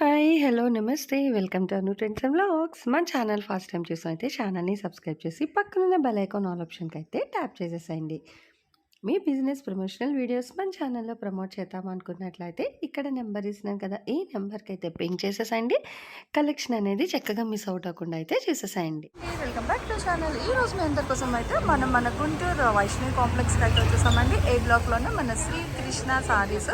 Hi hello నమస్తే. Welcome to Anu trends and blogs మన channel first time చూసారైతే ఛానల్ని సబ్స్క్రైబ్ చేసి పక్కనున్న బెల్ ఐకాన్ ఆల్ ఆప్షన్కి అయితే ట్యాప్ చేసేసేయండి. మీ బిజినెస్ ప్రమోషనల్ వీడియోస్ మన ఛానల్లో ప్రమోట్ చేద్దాం అనుకున్నట్లయితే ఇక్కడ నెంబర్ ఇస్తున్నాను కదా ఈ నెంబర్కి అయితే పింక్ చేసేసేయండి. కలెక్షన్ అనేది చక్కగా మిస్ అవుట్ అవ్వకుండా అయితే చేసేసేయండి. వెల్కమ్ బ్యాక్ టు ఛానల్ ఈ రోజు మీ అందరి కోసం అయితే మనం మన గుంటూరు వైష్ణవి కాంప్లెక్స్కి అయితే వచ్చేసామండి. ఏ బ్లాక్లోనే మన Shri Krishna sarees.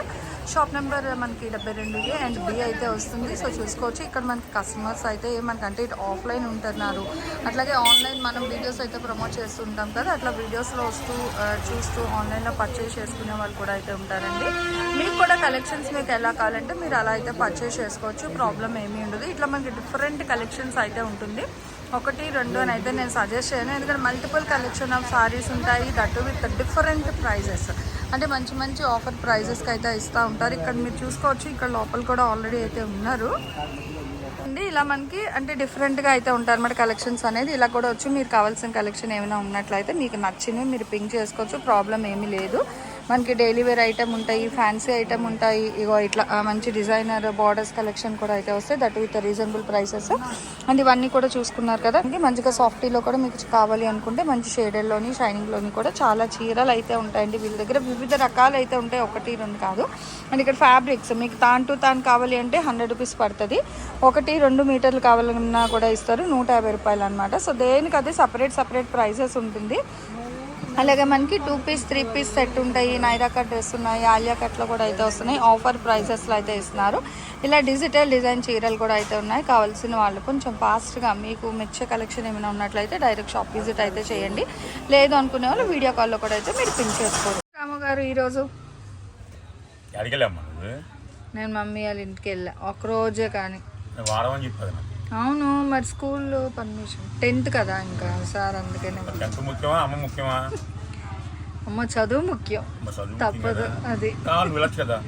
Shop number మనకి డెబ్బై రెండు అండ్ బి అయితే వస్తుంది. సో చూసుకోవచ్చు. ఇక్కడ మనకి కస్టమర్స్ అయితే మనకంటే ఇటు ఆఫ్లైన్ ఉంటున్నారు. అట్లాగే ఆన్లైన్ మనం వీడియోస్ అయితే ప్రమోట్ చేస్తుంటాం కదా. అట్లా వీడియోస్లో వస్తూ చూస్తూ ఆన్లైన్లో పర్చేస్ చేసుకునే వాళ్ళు కూడా అయితే ఉంటారండి. మీకు కూడా కలెక్షన్స్ మీకు ఎలా కావాలంటే మీరు అలా అయితే పర్చేస్ చేసుకోవచ్చు. ప్రాబ్లం ఏమీ ఉండదు. ఇట్లా మనకి డిఫరెంట్ కలెక్షన్స్ అయితే ఉంటుంది. ఒకటి రెండు అని అయితే నేను సజెస్ట్ చేయను. ఎందుకంటే మల్టిపుల్ కలెక్షన్ ఆఫ్ సారీస్ ఉంటాయి. దట్ విత్ డిఫరెంట్ ప్రైజెస్ అంటే మంచి మంచి ఆఫర్ ప్రైజెస్కి అయితే ఇస్తూ ఉంటారు. ఇక్కడ మీరు చూసుకోవచ్చు ఇక్కడ లోపల కూడా ఆల్రెడీ అయితే ఉన్నారు. అండి ఇలా మనకి అంటే డిఫరెంట్గా అయితే ఉంటారు అన్నమాట కలెక్షన్స్ అనేది. ఇలా కూడా వచ్చి మీరు కావాల్సిన కలెక్షన్ ఏమైనా ఉన్నట్లయితే మీకు నచ్చినవి మీరు పింక్ చేసుకోవచ్చు ప్రాబ్లం ఏమీ లేదు. మనకి డైలీ వేర్ ఐటమ్ ఉంటాయి ఫ్యాన్సీ ఐటమ్ ఉంటాయి. ఇగో ఇట్లా మంచి డిజైనర్ బార్డర్స్ కలెక్షన్ కూడా అయితే వస్తాయి. That with reasonable prices and ఇవన్నీ కూడా చూసుకున్నారు కదా. అండి మంచిగా సాఫ్టీలో కూడా మీకు కావాలి అనుకుంటే మంచి షేడెడ్లోని షైనింగ్లోని కూడా చాలా చీరలు అయితే ఉంటాయండి వీళ్ళ దగ్గర. వివిధ రకాలు అయితే ఉంటాయి. ఒకటి రెండు కాదు. అండ్ ఇక్కడ ఫ్యాబ్రిక్స్ మీకు తాన్ టు తాన్ కావాలి అంటే హండ్రెడ్ రూపీస్ పడుతుంది. ఒకటి రెండు మీటర్లు కావాలన్నా కూడా ఇస్తారు. నూట యాభై రూపాయలు అనమాట సో దేనికి అది సపరేట్ సపరేట్ ప్రైసెస్ ఉంటుంది. అలాగే మనకి two piece three piece set Naira. Naira cut వస్తున్నాయి ఆలియా కట్లో కూడా అయితే వస్తున్నాయి. ఆఫర్ ప్రైసెస్లో అయితే ఇస్తున్నారు. ఇలా డిజిటల్ డిజైన్ చీరలు కూడా అయితే ఉన్నాయి. కావాల్సిన వాళ్ళు కొంచెం ఫాస్ట్గా మీకు మెచ్చే కలెక్షన్ ఏమైనా ఉన్నట్లయితే డైరెక్ట్ షాప్ విజిట్ అయితే చేయండి. లేదు అనుకునే వాళ్ళు వీడియో కాల్లో కూడా అయితే మీరు పిన్ చేసుకోవచ్చు. రాము గారు ఈరోజు నేను మమ్మీ వాళ్ళ ఇంటికి వెళ్ళా. ఒక రోజే కానీ. వారం అని నాకు. అవును మరి స్కూల్లో పర్మిషన్ టెన్త్ కదా ఇంకా సార్ అందుకనే ముఖ్యమా అమ్మ ముఖ్యమా? అమ్మ చదువు ముఖ్యం. తప్పదు. అది. కదా.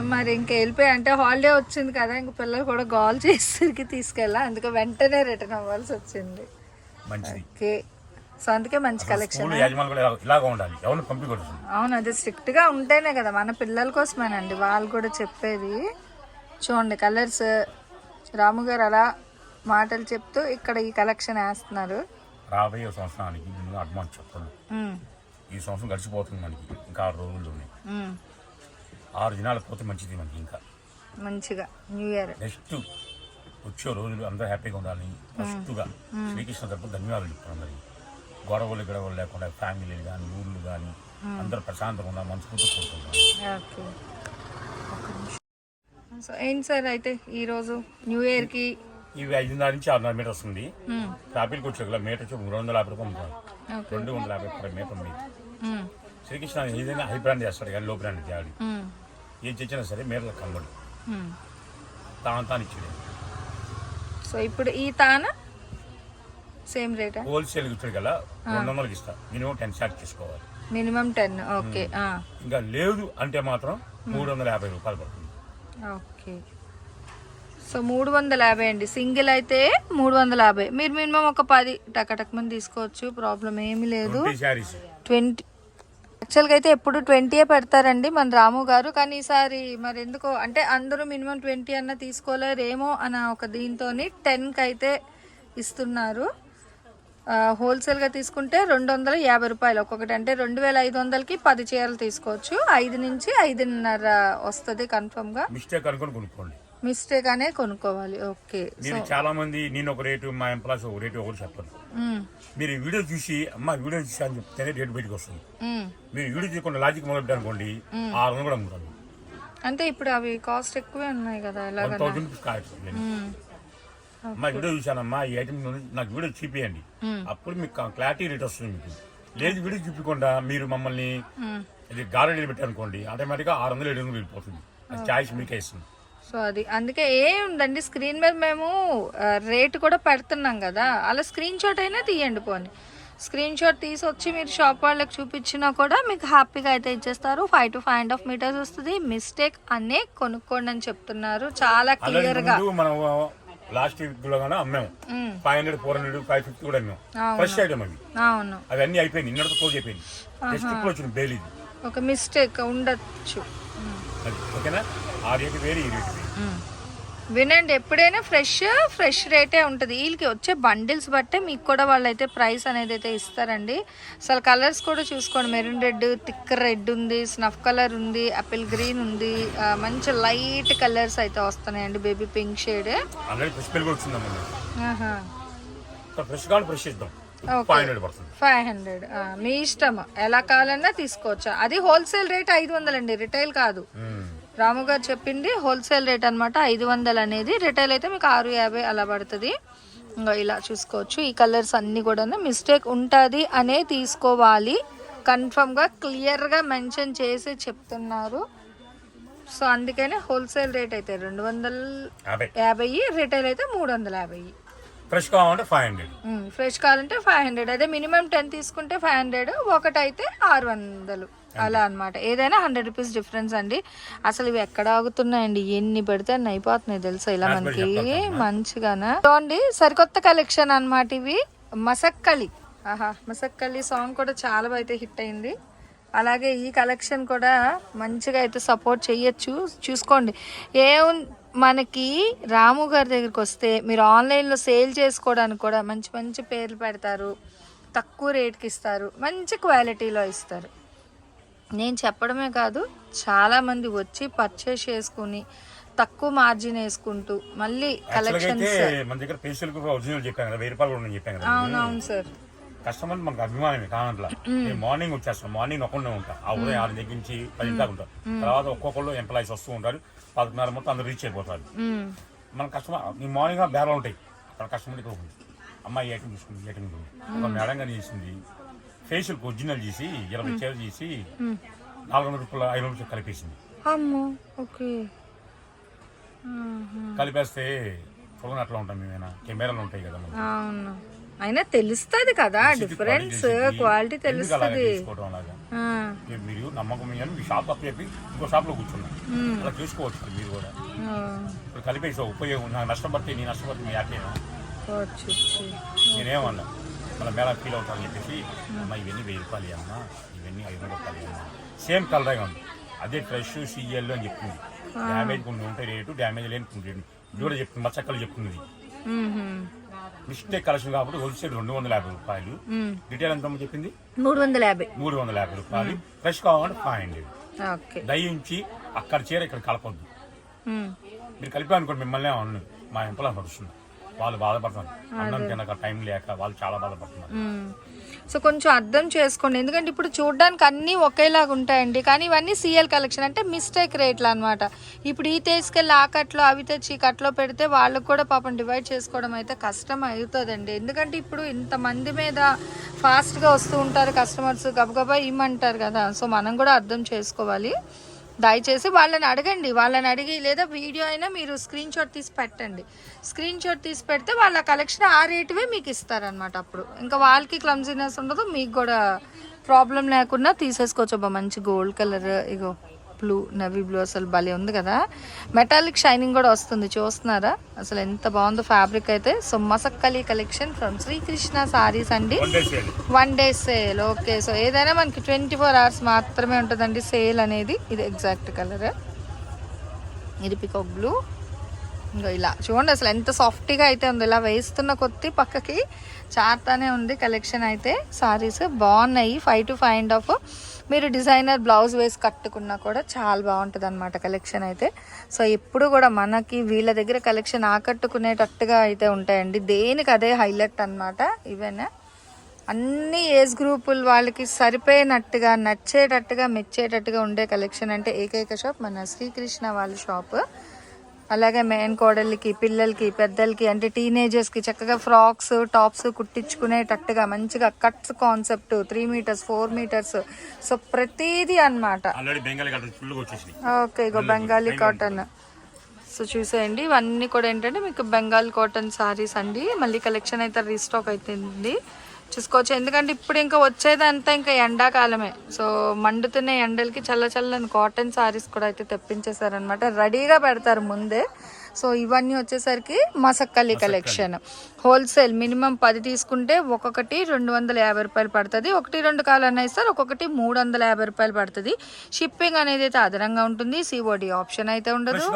మరి ఇంక వెళ్ళిపోయి అంటే హాలిడే వచ్చింది కదా ఇంక పిల్లలు కూడా కాల్ చేసేసరికి తీసుకెళ్ళా. అందుకే వెంటనే రిటర్న్ అవ్వాల్సి వచ్చింది. ఓకే. సో అందుకే మంచి కలెక్షన్ స్కూల్ అవును అది స్ట్రిక్ట్గా ఉంటేనే కదా మన పిల్లల కోసమేనండి. వాళ్ళు కూడా చెప్పేది. చూడండి కలర్స్ రాము గారు అలా మాటలు చెప్తూ ఇక్కడ ఈ కలెక్షన్ వేస్తున్నారు. రాబోయే సంవత్సరానికి ముందు అడ్వాన్స్ చెప్తాను ఉమ్, ఈ సంవత్సరం గడిచిపోతుంది మనకి ఇంకా ఆరు రోజులు ఉన్నాయి. ఉమ్, ఆరు దినాలు పోతే మంచిది మనకి ఇంకా. మంచిగా న్యూ ఇయర్. నెక్స్ట్ వచ్చే రోజులు అందరూ హ్యాపీగా ఉండాలి ఫస్ట్గా శ్రీకృష్ణ తరపు ధన్యవాదాలు చెప్తాను అందరికి గొడవలు గొడవలు లేకుండా ఫ్యామిలీలు కానీ ఊర్లు కానీ అందరూ ప్రశాంతంగా ఉండాలి మనస్ఫూర్తి కోరుకుంటాను ఓకే. సో ఏంటి సార్ అయితే ఈరోజు న్యూ ఇయర్కి? ఇవి ఐదున్నర నుంచి ఆరున్నర మీటర్ వస్తుంది. ట్రాఫిక్ వచ్చే మీటర్ వచ్చి మూడు వందల యాభై రూపాయలు రెండు వందల యాభై రూపాయలు మీటర్ ఉంది. శ్రీకృష్ణ ఏదైనా హై బ్రాండ్ చేస్తాడు కానీ లో బ్రాండ్ చేయాలి. ఏం తెచ్చినా సరే మీటర్లు కనబడు తాను తాను ఇచ్చాడు సో ఇప్పుడు ఈ తాన సేమ్ రేటా? హోల్సేల్ ఇచ్చాడు కదా రెండు వందలకి ఇస్తా. మినిమం టెన్ షార్ట్ తీసుకోవాలి. Minimum ten okay. ఇంకా లేదు అంటే మాత్రం మూడు వందల యాభై రూపాయలు పడుతుంది. ఓకే. సో మూడు వందల యాభై అండి. సింగిల్ అయితే మూడు వందల యాభై. మీరు మినిమం ఒక పది టకటక్ మంది తీసుకోవచ్చు. ప్రాబ్లం ఏమీ లేదు. ట్వంటీ యాక్చువల్గా అయితే ఎప్పుడు ట్వంటీయే పెడతారండి మన రాము గారు. కానీ ఈసారి మరి ఎందుకో అంటే అందరూ మినిమం ట్వంటీ అన్న తీసుకోలేరేమో అన్న ఒక దీంతో టెన్కి అయితే ఇస్తున్నారు. హోల్సేల్గా తీసుకుంటే రెండు వందల యాభై రూపాయలు. ఒక్కొక్కటి అంటే రెండు వేల ఐదు వందలకి పది చీరలు తీసుకోవచ్చు. ఐదు నుంచి ఐదున్నర వస్తుంది కన్ఫర్మ్గా మిస్టేక్ అనుకుని కొనుక్కోండి. మిస్టేక్ అనే కొనుక్కోవాలి. ఓకే మీరు చాలా మంది నేను ఒక రేటు మా ఎంప్లాయీస్ ఒక రేటు ఒకటి చెప్పారు. మ్మ్. మీరు వీడియో చూసి అమ్మ వీడియో చూసి అని చెప్తేనే రేటు బయటకు వస్తుంది. మ్మ్. మీరు వీడియో చూసుకున్న లాజిక్ మొదలు అనుకోండి ఆరు వందలు కూడా అమ్ముతాను అంటే ఇప్పుడు అవి కాస్ట్ ఎక్కువే ఉన్నాయి కదా వన్ అమ్మా వీడియో చూశానమ్మా ఈ ఐటమ్ నాకు వీడియో చూపియండి. అప్పుడు మీకు క్లారిటీ రేట్ వస్తుంది మీకు. లేదు వీడియో చూపించకుండా మీరు మమ్మల్ని మ్మ్. ఇది గారెడీలు పెట్టారనుకోండి ఆటోమేటిక్గా ఆరు వందలు ఏడు వందలు వెళ్ళిపోతుంది. ఛాయిస్ మీకే ఇస్తుంది. సో అది అందుకే ఏ ఉందండి స్క్రీన్ మీద మేము రేట్ కూడా పెడుతున్నాం కదా. అలా స్క్రీన్ షాట్ అయినా తీయండి పోని. స్క్రీన్ షాట్ తీసి వచ్చి మీరు షాప్ వాళ్ళకి చూపించినా కూడా మీకు హ్యాపీగా అయితే ఇచ్చేస్తారు. Five to five and half metres వస్తుంది. మిస్టేక్ అనే కొనుక్కోండి అని చెప్తున్నారు. చాలా అలాగే లాస్ట్ వీక్లో గానే అమ్మాము. మ్మ్. Five hundred four hundred five fifty కూడా అమ్మాము. ఫ్రెష్ ఐటమ్ అవి. అవును. అవన్నీ అయిపోయింది నిన్నటితో క్లోజ్ అయిపోయింది జస్ట్ ఇప్పుడు వచ్చింది బెయిల్ ఇది ఒక మిస్టేక్ ఉండొచ్చు. ఓకేనా? ఆ రేటు వేరు ఈ రేటు వేరు. వినండి ఎప్పుడైనా ఫ్రెష్ ఫ్రెష్ రేటే ఉంటుంది. వీళ్ళకి వచ్చే బండిల్స్ బట్టే మీకు కూడా వాళ్ళు అయితే ప్రైస్ అనేది అయితే ఇస్తారండి. అసలు కలర్స్ కూడా చూసుకోండి. మెరూన్ రెడ్ థిక్ రెడ్ ఉంది స్నఫ్ కలర్ ఉంది ఆపిల్ గ్రీన్ ఉంది. మంచి లైట్ కలర్స్ అయితే వస్తున్నాయండి baby pink shade. Five hundred మీ ఇష్టం ఎలా కావాలన్నా తీసుకోవచ్చు. అది హోల్సేల్ రేట్ ఐదు వందలండి. రిటైల్ కాదు. రాము గారు చెప్పింది హోల్సేల్ రేట్ అనమాట ఐదు వందలు అనేది. రిటైల్ అయితే మీకు ఆరు యాభై అలా పడుతుంది. ఇంకా ఇలా చూసుకోవచ్చు. ఈ కలర్స్ అన్నీ కూడా మిస్టేక్ ఉంటుంది అనే తీసుకోవాలి. కన్ఫర్మ్గా క్లియర్గా మెన్షన్ చేసి చెప్తున్నారు. సో అందుకనే హోల్సేల్ రేట్ అయితే రెండు వందల యాభై. రిటైల్ అయితే మూడు వందల యాభై. ఫ్రెష్ కావాలంటే ఫైవ్ హండ్రెడ్. ఫ్రెష్ కావాలంటే ఫైవ్ హండ్రెడ్. అదే మినిమం టెన్ తీసుకుంటే ఫైవ్ హండ్రెడ్ ఒకటైతే ఆరు వందలు. అలా అన్నమాట. ఏదైనా హండ్రెడ్ రూపీస్ డిఫరెన్స్ అండి. అసలు ఇవి ఎక్కడ ఆగుతున్నాయండి? ఎన్ని పెడితే అన్ని అయిపోతున్నాయి తెలుసా? ఇలా మనకి మంచిగానా? చూడండి సరికొత్త కలెక్షన్ అన్నమాట ఇవి. మసక్కలి. ఆహా మసక్కలి సాంగ్ కూడా చాలా అయితే హిట్ అయింది. అలాగే ఈ కలెక్షన్ కూడా మంచిగా అయితే సపోర్ట్ చెయ్యొచ్చు చూసుకోండి. ఏ మనకి రాము గారి దగ్గరికి వస్తే మీరు ఆన్లైన్లో సేల్ చేసుకోవడానికి కూడా మంచి మంచి పేర్లు పెడతారు. తక్కువ రేట్కి ఇస్తారు. మంచి క్వాలిటీలో ఇస్తారు. నేను చెప్పడమే కాదు చాలామంది వచ్చి పర్చేస్ చేసుకుని తక్కువ మార్జిన్ వేసుకుంటూ మళ్ళీ కలెక్షన్స్ మన దగ్గర ఫేషియల్ ఒరిజినల్ చెప్పాను కదా వెయ్యి రూపాయలు కూడా చెప్పాను కదా. అవునవును సార్. కస్టమర్ మనకు అభిమానమే కానంట్లా నేను మార్నింగ్ వచ్చేస్తాను. మార్నింగ్ ఒక్కడే ఉంటా. ఆ ఉదయం ఆరు దగ్గర నుంచి పది దాకా ఉంటా తర్వాత ఒక్కొక్కళ్ళు ఎంప్లాయీస్ వస్తూ ఉంటారు. పదకొండున్నర మొత్తం అందరు రీచ్ అయిపోతారు. మన కస్టమర్ ఈ మార్నింగ్ బేరాలు ఉంటాయి. అక్కడ కస్టమర్ ఇక్కడ అమ్మాయి ఈ ఐటమ్ తీసుకుంది ఒక మేడం గారు చేసింది. ఫేషియల్ ఒరిజినల్ చేసి ఇరవై చీర చేసి నాలుగు వందల రూపాయలు ఐదు వందల రూపాయలు కలిపేసింది. అమ్మో ఓకే. కలిపేస్తే చూడండి అట్లా ఉంటాం మేమైనా. కెమెరాలు ఉంటాయి కదా. అవును. అయినా తెలుస్తుంది కదా డిఫరెన్స్ క్వాలిటీ తెలుస్తుంది. మీరు- నమ్మకం మీ షాప్ అప్పు చెప్పి ఇంకో షాప్లో కూర్చున్నాం అలా చేసుకోవచ్చు మీరు కూడా. ఇప్పుడు కలిపేసి ఉపయోగం నాకు నష్టపడితే నీ నష్టపడితే మీ హ్యాపీనా నేనేమన్నా. మళ్ళీ మేళ ఫీల్ అవుతానని చెప్పేసి అమ్మ ఇవన్నీ వెయ్యి రూపాయలు అమ్మ ఇవన్నీ ఐదు వందల రూపాయలు అమ్మ సేమ్ కలరే ఉంది అదే ఫ్రెష్ సిఎల్ అని చెప్తుంది డ్యామేజ్ కొన్ని ఉంటాయి రేటు డ్యామేజ్ లేని కొన్ని రేటు కూడా చెప్తుంది మచ్చక్కలు చెప్తున్నది మిస్టేక్ కలెక్షన్ కాబట్టి హోల్సేల్ రెండు వందల యాభై రూపాయలు రిటైల్ ఎంత చెప్పింది మూడు వందల యాభై మూడు వందల యాభై రూపాయలు ఫ్రెష్ కావాలంటే ఫైవ్ హండ్రెడ్ ఓకే దయ ఉంచి అక్కడ చీర ఇక్కడ కలపొద్దు మీరు కలిపా అనుకోండి మిమ్మల్ని అన్ను మా ఎంపలో నడుస్తుంది వాళ్ళు బాధపడుతున్నారు అన్నం తినక టైం లేక వాళ్ళు చాలా బాధపడుతున్నారు. సో కొంచెం అర్థం చేసుకోండి. ఎందుకంటే ఇప్పుడు చూడడానికి అన్నీ ఒకేలాగా ఉంటాయండి. కానీ ఇవన్నీ సిఎల్ కలెక్షన్ అంటే మిస్టేక్ రేట్లు అన్నమాట. ఇప్పుడు ఈ తీసుకెళ్ళి ఆ కట్లో అవి తెచ్చి కట్లో పెడితే వాళ్ళకు కూడా పాపం డివైడ్ చేసుకోవడం అయితే కష్టం అవుతుందండి. ఎందుకంటే ఇప్పుడు ఇంతమంది మీద ఫాస్ట్గా వస్తూ ఉంటారు కస్టమర్స్ గబగబా ఇమ్మంటారు కదా. సో మనం కూడా అర్థం చేసుకోవాలి. దయచేసి వాళ్ళని అడగండి. వాళ్ళని అడిగి లేదా వీడియో అయినా మీరు స్క్రీన్ షాట్ తీసి పెట్టండి. స్క్రీన్ షాట్ తీసి పెడితే వాళ్ళ కలెక్షన్ ఆ రేటువే మీకు ఇస్తారనమాట అప్పుడు. ఇంకా వాళ్ళకి క్లమ్జీనెస్ ఉండదు మీకు కూడా ప్రాబ్లం లేకుండా తీసేసుకోవచ్చు. అబ్బా మంచి గోల్డ్ కలర్ ఇగో. బ్లూ నవీ బ్లూ అసలు భలే ఉంది కదా. మెటాలిక్ షైనింగ్ కూడా వస్తుంది చూస్తున్నారా? అసలు ఎంత బాగుందో ఫ్యాబ్రిక్ అయితే. So Masakali collection from Shri Krishna sarees అండి. One day sale okay so ఏదైనా మనకి ట్వంటీ ఫోర్ అవర్స్ మాత్రమే ఉంటుందండి సేల్ అనేది. ఇది ఎగ్జాక్ట్ కలర్ ఇది పికాక్ బ్లూ ఇంకా ఇలా. చూడండి అసలు ఎంత సాఫ్ట్గా అయితే ఉంది. ఇలా వేస్తున్న కొద్ది పక్కకి చార్తానే ఉంది కలెక్షన్ అయితే. సారీస్ బాగున్నాయి. Five to five and half మీరు డిజైనర్ బ్లౌజ్ వేసి కట్టుకున్నా కూడా చాలా బాగుంటుంది అనమాట కలెక్షన్ అయితే. సో ఎప్పుడు కూడా మనకి వీళ్ళ దగ్గర కలెక్షన్ ఆకట్టుకునేటట్టుగా అయితే ఉంటాయండి. దేనికి అదే హైలైట్ అన్నమాట. ఇవేనా అన్ని ఏజ్ గ్రూపుల వాళ్ళకి సరిపోయినట్టుగా నచ్చేటట్టుగా మెచ్చేటట్టుగా ఉండే కలెక్షన్ అంటే ఏకైక షాప్ మన శ్రీకృష్ణ వాళ్ళ షాప్. అలాగే మెయిన్ కోడళ్ళకి పిల్లలకి పెద్దలకి అంటే టీనేజర్స్కి చక్కగా ఫ్రాక్స్ టాప్స్ కుట్టించుకునేటట్టుగా మంచిగా cuts concept three meters four meters so ప్రతిదీ వచ్చేసింది ఓకే ఇగో బెంగాలీ కాటన్. సో చూసేయండి ఇవన్నీ కూడా ఏంటంటే మీకు బెంగాల్ కాటన్ సారీస్ అండి. మళ్ళీ కలెక్షన్ అయితే రీస్టాక్ అవుతుంది చూసుకోవచ్చు. ఎందుకంటే ఇప్పుడు ఇంకా వచ్చేదంతా ఇంకా ఎండాకాలమే. సో మండుతున్న ఎండలకి చల్ల చల్లని కాటన్ సారీస్ కూడా అయితే తెప్పించేశారనమాట రెడీగా పెడతారు ముందే. సో ఇవన్నీ వచ్చేసరికి మసక్కలి కలెక్షన్. హోల్సేల్ మినిమం పది తీసుకుంటే ఒక్కొక్కటి రెండు వందల యాభై రూపాయలు పడుతుంది. ఒకటి రెండు కాలన్నా ఇస్తారు. ఒక్కొక్కటి మూడు వందల యాభై రూపాయలు పడుతుంది. షిప్పింగ్ అనేది అయితే అదనంగా ఉంటుంది. సిఓడి ఆప్షన్ అయితే ఉండదు.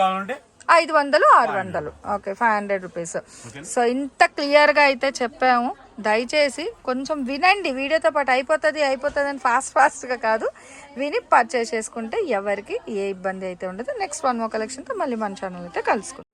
ఐదు వందలు ఆరు వందలు. Okay five hundred rupees so ఇంత క్లియర్గా అయితే చెప్పాము. దయచేసి కొంచెం వినండి. వీడియోతో పాటు అయిపోతుంది అయిపోతుంది అని ఫాస్ట్ ఫాస్ట్గా కాదు. విని పర్చేస్ చేసుకుంటే ఎవరికి ఏ ఇబ్బంది అయితే ఉండదు. నెక్స్ట్ వన్ మో కలెక్షన్తో మళ్ళీ మన ఛానల్ అయితే కలుసుకుంటాం